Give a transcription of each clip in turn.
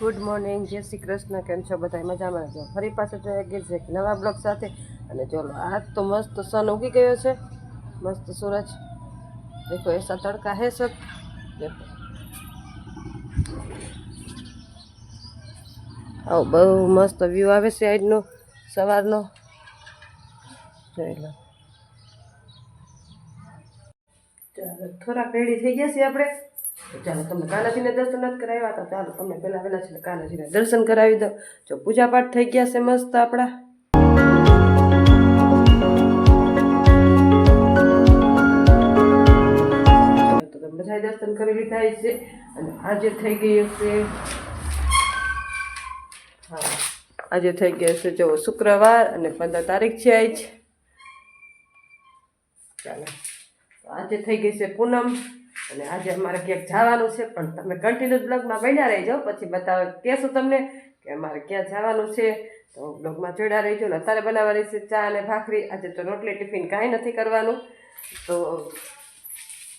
Good morning, જય શ્રી કૃષ્ણ, કેમ છો બધા? મજામાં જો ફરી પાછું તો એક છે નવા બ્લોગ સાથે. અને ચલો, આ તો મસ્ત સન ઉગી ગયો છે. મસ્ત સૂરજ. દેખો, એસા તડકા હે સબ. દેખો. આવો, બહુ મસ્ત વ્યૂ આવે છે આજનો, સવારનો. ચાલો થોડાક રેડી થઈ ગયા છીએ આપણે. તો ચાલો તમે કાનાજીને દર્શન જ કરાવ્યા હતા? ચાલો તમે પહેલાં વહેલા છે કાનાજીને દર્શન કરાવી દો જો પૂજાપાઠ થઈ ગયા છે મસ્ત આપણા. બધા દર્શન કરી લીધા છે અને આજે થઈ ગયું છે હા આજે થઈ ગયા છે જો શુક્રવાર અને પંદર તારીખ છે આજ. ચાલો આજે થઈ ગઈ છે પૂનમ. અને આજે અમારે ક્યાંક જવાનું છે, પણ તમે કન્ટિન્યુ બ્લોગમાં બન્યા રહેજો. પછી બતાવે, કહેશું તમને કે અમારે ક્યાં જવાનું છે. તો બ્લોગમાં જોડા રહીજો ને અત્યારે બનાવવાની છે ચા અને ભાખરી. આજે તો રોટલી, ટિફિન કાંઈ નથી કરવાનું. તો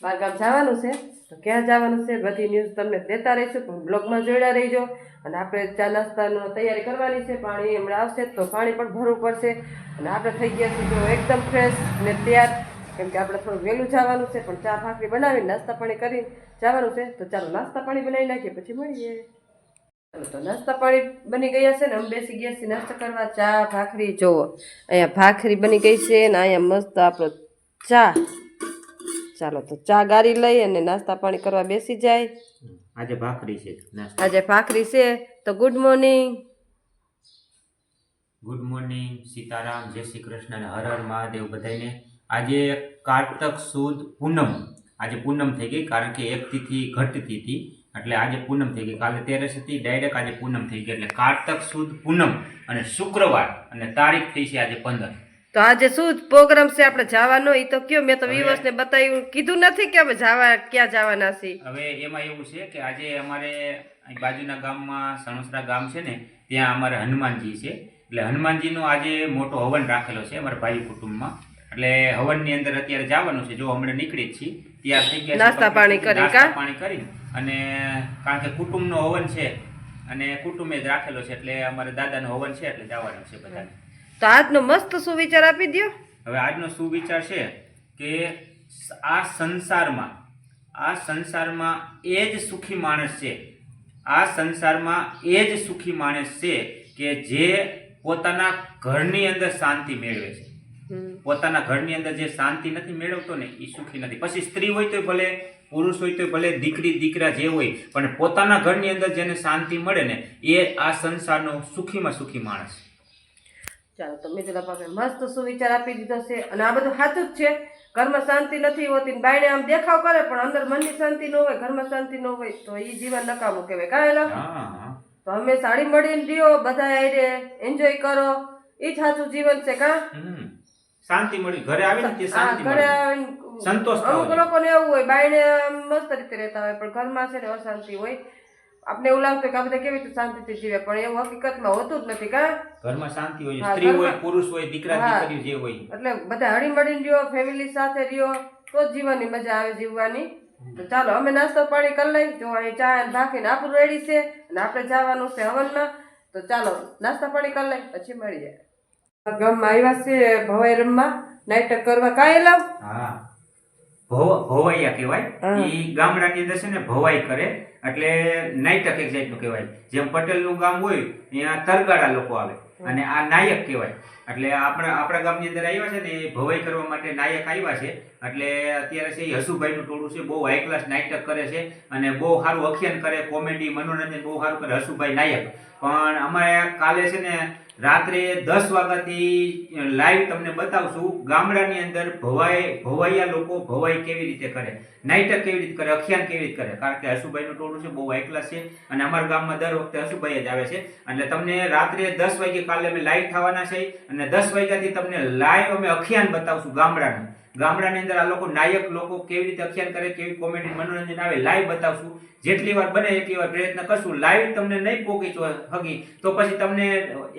બહારગામ જવાનું છે. તો ક્યાં જવાનું છે બધી ન્યૂઝ તમને દેતા રહીશું, પણ બ્લોગમાં જોડા રહીજો. અને આપણે ચા નાસ્તાનો તૈયારી કરવાની છે, પાણી હમણાં આવશે તો પાણી પણ ભરવું પડશે. અને આપણે થઈ ગયા છીએ એકદમ ફ્રેશ ને તૈયાર. કેમ કે આપણે થોડું વહેલું જવાનું છે પણ ચા ભાખરી બનાવીને નાસ્તા પાણી કરી જવાનું છે તો ચાલો નાસ્તા પાણી બનાવી નાખીએ પછી મળીએ. તો નાસ્તા પાણી બની ગયા છે ને અમે બેસી ગયા છીએ નાસ્તા કરવા ચા ભાખરી જોવો અહીંયા ભાખરી બની ગઈ છે ને અહીંયા મસ્ત આપણો ચા. ચાલો તો ચા ગારી લઈ અને નાસ્તા પાણી કરવા બેસી જાય. આજે ભાખરી છે આજે ભાખરી છે તો good morning good morning Sitaram જય શ્રી કૃષ્ણ અને હર હર મહાદેવ બધાને આજે કારતક સુદ પૂનમ આજે પૂનમ થઈ ગઈ કારણ કે એક તિથિ ઘટતી હતી એટલે આજે પૂનમ થઈ ગઈ. કાલે તેરસ હતી ડાયરેક્ટ આજે પૂનમ થઈ ગઈ. એટલે કારતક સુદ પૂનમ અને શુક્રવાર અને તારીખ થઈ છે આજે પંદર. તો આજે શું પ્રોગ્રામ છે? આપણે જવાનો? એ તો કયો મેં તો વિવસને બતાવ્યું. કીધું નથી કે અમે જવા ક્યાં જવાના છીએ. હવે એમાં એવું છે કે આજે અમારે બાજુના ગામમાં સણોસરા ગામ છે ને ત્યાં અમારે હનુમાનજી છે. એટલે હનુમાનજીનો આજે મોટો હવન રાખેલો છે અમારા ભાઈ કુટુંબમાં. એટલે હવનની અંદર અત્યારે જવાનું છે. જો હમણાં નીકળી જ છીએ તૈયાર થઈ ગયા નાસ્તા પાણી કરી, નાસ્તા પાણી કરી અને કારણ કે કુટુંબનો હવન છે અને કુટુંબે જ રાખેલો છે એટલે અમારે દાદાનો હવન છે એટલે જવાનું છે બધાને. તો આજનો મસ્ત સુવિચાર આપી દો હવે આજનો સુવિચાર છે કે આ સંસારમાં આ સંસારમાં એ જ સુખી માણસ છે. આ સંસારમાં એ જ સુખી માણસ છે કે જે પોતાના ઘરની અંદર શાંતિ મેળવે છે. પોતાના ઘરની અંદર જે શાંતિ નથી મેળવતો ને એ સુખી નથી. પછી સ્ત્રી હોય તોય ભલે પુરુષ હોય તોય ભલે દીકરી દીકરા જે હોય પણ પોતાના ઘરની અંદર જેને શાંતિ મળે ને એ આ સંસારનો સુખીમાં સુખી માણસ. ચાલો તમે મિત્ર પાસે મસ્ત સુવિચાર આપી દીધો છે અને આ બધું સાચું જ છે. ઘરમાં શાંતિ નથી હોતી ને બાયણે આમ દેખાવ કરે પણ અંદર મનની શાંતિ ન હોય ઘરમાં શાંતિ ન હોય તો એ જીવન નકામું કહેવાય. કાંઈ તો અમે સાડી મળીને રહ્યો બધા એન્જોય કરો. એ જ સાચું જીવન છે કાં. શાંતિ મળી. ઘરે આવે ને તે શાંતિ ઘરે મળી. આવીને સંતોષ અમુક. લોકોને એવું હોય બાયણે મસ્ત રીતે રહેતા હોય પણ ઘરમાં છે ને અશાંતિ હોય. આપણે એવું લાગતું કે આપણે કેવી રીતે શાંતિથી જીવે પણ એવું હકીકતમાં હોતું જ નથી કા? ઘરમાં શાંતિ હોય સ્ત્રી હોય પુરુષ હોય દીકરા દીકરી જે હોય. એટલે બધા હળી મળીને રહ્યો ફેમિલી સાથે રહ્યો તો જ જીવનની મજા આવે જીવવાની. તો ચાલો અમે નાસ્તો પાણી કરી લઈ. જો અહીં ચા અને ભાખરીને આપણું રેડી છે અને આપણે જવાનું છે હવનમાં. તો ચાલો નાસ્તા પાણી કરી લઈ પછી મળીએ. ગામમાં આવ્યા છે ભવાઈ રમવા નાટક કરવા. કાય લાવ હા. ભવ- ભવૈયા હા. કહેવાય ઈ ગામડાની અંદર છે ને ભવાઈ કરે. એટલે નાયટક એક જાતનું કહેવાય. જેમ પટેલનું ગામ હોય ત્યાં તરગાડા લોકો આવે. અને આ નાયક કહેવાય. એટલે આપણા આપણા ગામની અંદર આવ્યા છે ને એ ભવાઈ કરવા માટે નાયક આવ્યા છે. એટલે અત્યારે છે એ હસુભાઈનું ટોળું છે. બહુ હાઈ ક્લાસ નાટક કરે છે અને બહુ સારું અખ્યાન કરે કોમેડી મનોરંજન બહુ સારું કરે હસુભાઈ નાયક. પણ અમારે કાલે છે ને રાત્રે દસ વાગ્યાથી લાઈવ તમને બતાવશું ગામડાની અંદર ભવાઈ, ભવાઈયા લોકો ભવાઈ કેવી રીતે કરે. નાટક કેવી રીતે કરે અખિયાન કેવી રીતે કરે? કારણ કે હસુભાઈનું ટોળું છે બહુ એકલા છે અને અમારા ગામમાં દર વખતે હસુભાઈ જ આવે છે. એટલે તમને રાત્રે દસ વાગે કાલે અમે લાઈવ થવાના છે અને દસ વાગ્યાથી તમને લાઈવ અમે અખ્યાન બતાવશું ગામડાનું. ગામડાની અંદર આ લોકો નાયક લોકો કેવી રીતે અખ્યાન કરે કેવી કોમેડી મનોરંજન આવે લાઈવ બતાવશું. જેટલી વાર બને એટલી વાર પ્રયત્ન કરશું. લાઈવ તમને નહીં પોકી હગી તો પછી તમને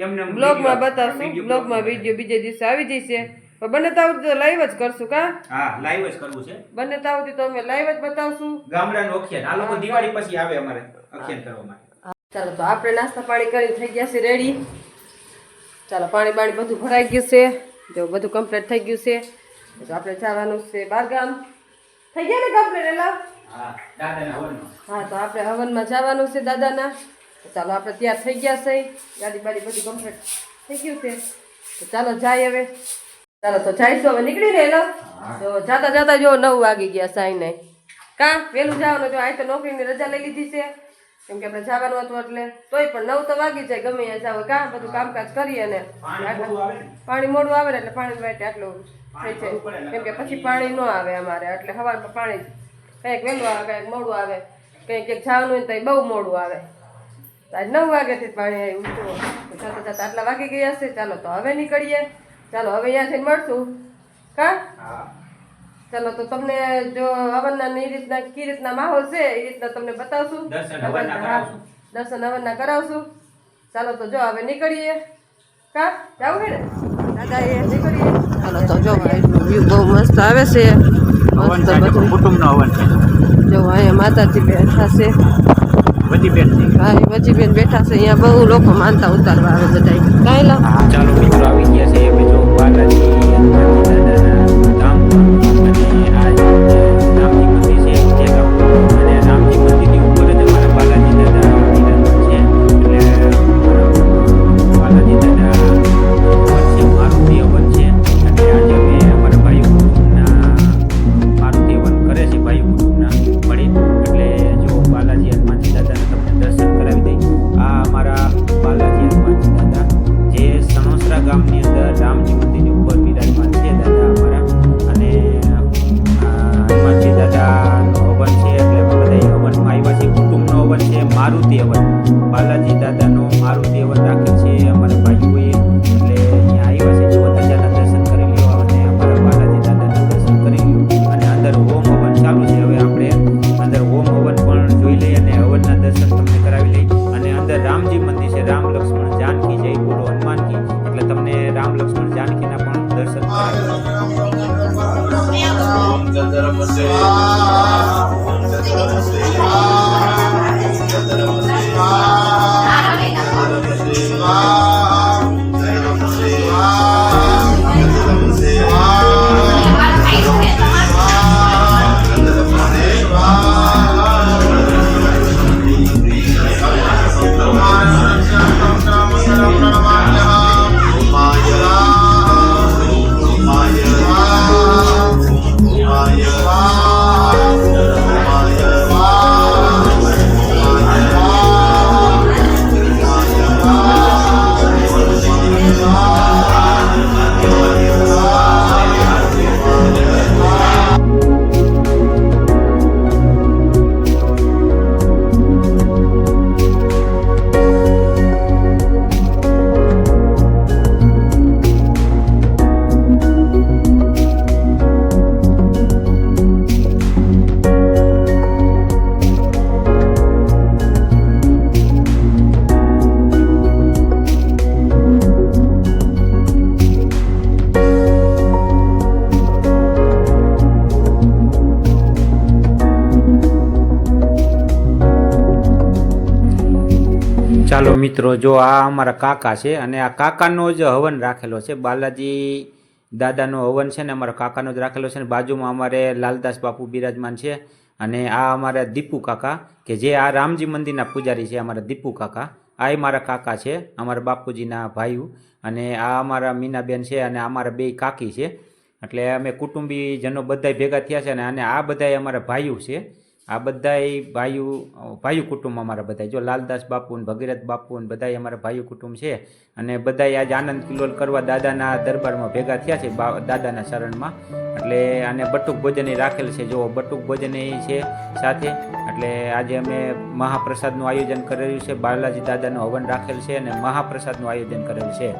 એમને એમ બ્લોગમાં બતાવશું બ્લોગમાં વીડિયો બીજે દિવસે આવી જશે. પણ બંને તાવ તો લાઈવ જ કરશું કા? હા લાઈવ જ કરવું છે. બને તાવથી તો અમે લાઈવ જ બતાવશું. ગામડાનું અખ્યાન. આ લોકો દિવાળી પછી આવે અમારે અખ્યાન કરવા માટે. ચાલો તો આપણે નાસ્તા પાણી કરી થઈ ગયા છે રેડી ચાલો પાણી બાણી બધું ભરાઈ ગયું છે. જો બધું કમ્પ્લીટ થઈ ગયું છે. તો આપણે જવાનું છે બારગામ. થઈ ગયા ને કમ્પ્લીટ એલા. હા તો આપણે હવનમાં જવાનું છે દાદાના. ચાલો આપણે તૈયાર થઈ ગયા છે. ગાડી બાડી બધું કમ્પ્લીટ થઈ ગયું છે. તો ચાલો જાય હવે. ચાલો તો જઈશું હવે નીકળી રહેલો તો જાતા જાતા જો નવ વાગી ગયા સાઈને. કા વહેલું જવાનું? જો આ તો નોકરીની રજા લઈ લીધી છે. કેમ કે આપણે જવાનું હતું એટલે. તોય પણ નવ તો વાગી જાય ગમે ત્યાં જાવ. કા બધું કામકાજ કરીએ ને. પાણી મોડું આવે ને? ને એટલે પાણી માટે આટલું થઈ જાય. કેમ કે પછી પાણી ન આવે અમારે એટલે સવારમાં પાણી કંઈક વહેલું આવે કંઈક મોડું આવે. કંઈક કંઈક જવાનું હોય તો તો બહુ મોડું આવે. આજ નવ વાગ્યાથી પાણી આવ્યું તો જતા જતા આટલા વાગી ગયા છે. ચાલો તો હવે નીકળીએ. ચાલો હવે અહીંયાથી મળશું. કા? હા. ચાલો તો તમને જો હવનના ની રીતના કી રીતના માહોલ છે એ રીતના તમને બતાવશું. દર્શન હવનના કરાવશું. દર્શન હવનના કરાવશું. ચાલો તો જો હવે નીકળીએ. કા? જાવું હે ને? દાદા એ નીકળીએ. ચાલો તો જો વ્યૂ બહુ મસ્ત આવે છે. હવન મસ્ત થાય તો બધું. કુટુંબનો હવન છે. જો અહીંયા માતાજી બેઠા છે. બધી બેન છે ભાઈ વજી બેન બેઠા છે. અહીંયા બહુ લોકો માનતા ઉતારવા આવે બધા કાંઈ લા ચાલો મિત્રો આવી ગયા છે. ગામની અંદર રામજી મંદિરની ચાલો. મિત્રો, જો આ અમારા કાકા છે અને આ કાકાનો જ હવન રાખેલો છે. બાલાજી દાદાનો હવન છે ને અમારા કાકાનો જ રાખેલો છે ને બાજુમાં અમારે લાલદાસ બાપુ બિરાજમાન છે અને આ અમારા દીપુ કાકા કે જે આ રામજી મંદિરના પૂજારી છે અમારા દીપુ કાકા. આ મારા કાકા છે, અમારા બાપુજીના ભાઈઓ અને આ અમારા મીનાબેન છે અને અમારા બે કાકી છે. એટલે અમે કુટુંબીજનો બધાય ભેગા થયા છે અને આ બધા અમારા ભાઈઓ છે. આ બધાય ભાઈઓ ભાઈઓ કુટુંબ અમારા બધા જો લાલદાસ બાપુ ને ભગીરથ બાપુ ને બધાય અમારા ભાઈઓ કુટુંબ છે. અને બધાય આજ આનંદ કિલોલ કરવા દાદાના દરબારમાં ભેગા થયા છે દાદાના શરણમાં. એટલે આને બટુક ભોજન રાખેલ છે. જો બટુક ભોજન છે સાથે. એટલે આજે અમે મહાપ્રસાદનું આયોજન કરેલું છે. બાલાજી દાદાનું હવન રાખેલ છે અને મહાપ્રસાદનું આયોજન કરેલ છે.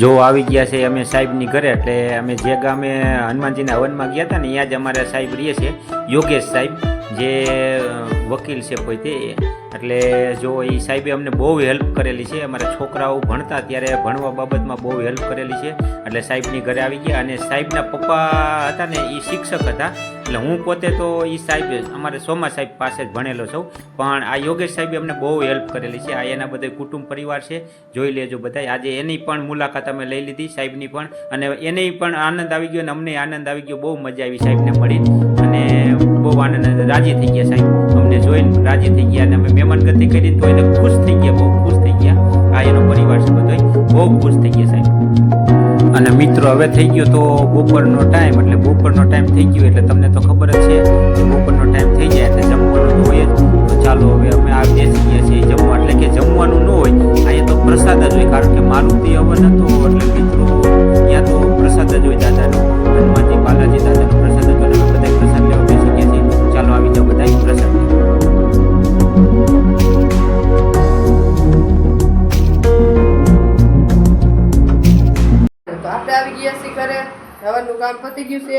જો આવી ગયા છે, અમે સાહેબની ઘરે. એટલે અમે જે ગામે હનુમાનજીના હવનમાં ગયા હતા ને ત્યાં જ અમારા સાહેબ રહીએ છે, યોગેશ સાહેબ, જે વકીલ છે પોતે એટલે જો એ સાહેબે અમને બહુ હેલ્પ કરેલી છે. અમારા છોકરાઓ ભણતા ત્યારે ભણવા બાબતમાં બહુ હેલ્પ કરેલી છે. એટલે સાહેબની ઘરે આવી ગયા અને સાહેબના પપ્પા હતા ને એ શિક્ષક હતા. એટલે હું પોતે તો એ સાહેબ અમારે સોમા સાહેબ પાસે જ ભણેલો છું. પણ આ યોગેશ સાહેબે અમને બહુ હેલ્પ કરેલી છે. આ એના બધા કુટુંબ પરિવાર છે. જોઈ લેજો બધા આજે એની પણ મુલાકાત અમે લઈ લીધી સાહેબની પણ. અને એને પણ આનંદ આવી ગયો અને અમને આનંદ આવી ગયો. બહુ મજા આવી સાહેબને મળી અને બહુ આનંદ, રાજી થઈ ગયા સાહેબ. અમને જોઈને રાજી થઈ ગયા અને અમે મહેમાન ગતિ કરી તો એને ખુશ થઈ ગયા, બહુ ખુશ થઈ ગયા. આ એનો પરિવાર છે બધો બહુ ખુશ થઈ ગયા સાહેબ. અને મિત્રો, હવે થઈ ગયો તો બપોરનો ટાઈમ એટલે બપોરનો ટાઈમ થઈ ગયો એટલે તમને તો ખબર જ છે. હવનનું કામ પતી ગયું છે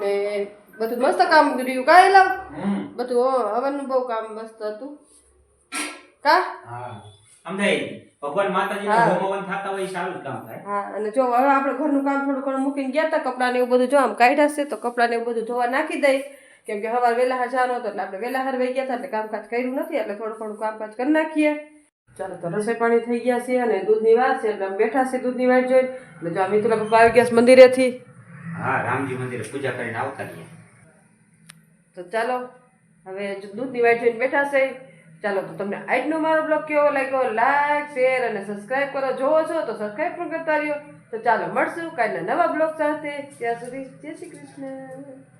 ને બધું મસ્ત કામ કર્યું. કાંઈ લાવ બધું હો, હવનનું બહુ કામ મસ્ત હતું. કા? ભગવાન માતાજીના હા. હોમ થતા હોય સારું કામ થાય. હા અને જો હવે આપણે ઘરનું કામ થોડું ઘણું મૂકીને ગયા હતા કપડાં ને એવું બધું જો આમ કાઢ્યા છે તો કપડાં ને એવું બધું ધોવા નાખી દઈ. કેમ કે વહેલા જવાનો હતો એટલે આપણે વહેલા હાર વહી ગયા હતા એટલે કામકાજ કર્યું નથી એટલે થોડું ઘણું કામકાજ કરી નાખીએ. ચાલો તો રસોઈ પાણી થઈ ગયા છે અને દૂધની વાત છે એટલે બેઠા છે દૂધની વાટ જોઈ એટલે જો આ મિતુલા પપ્પા આવી ગયા મંદિરેથી. હા, રામજી મંદિરે પૂજા કરીને આવતા રહીએ તો ચાલો, હવે દૂધની વાટ જોઈને બેઠા છે, ચાલો તો તમને આજનો મારો બ્લોગ કેવો લાગ્યો લાઈક શેર અને સબસ્ક્રાઇબ કરો. જોવો છો તો સબસ્ક્રાઇબ પણ કરતા રહ્યો. તો ચાલો મળશું કાલના નવા બ્લોગ સાથે. ત્યાં સુધી જય શ્રી કૃષ્ણ.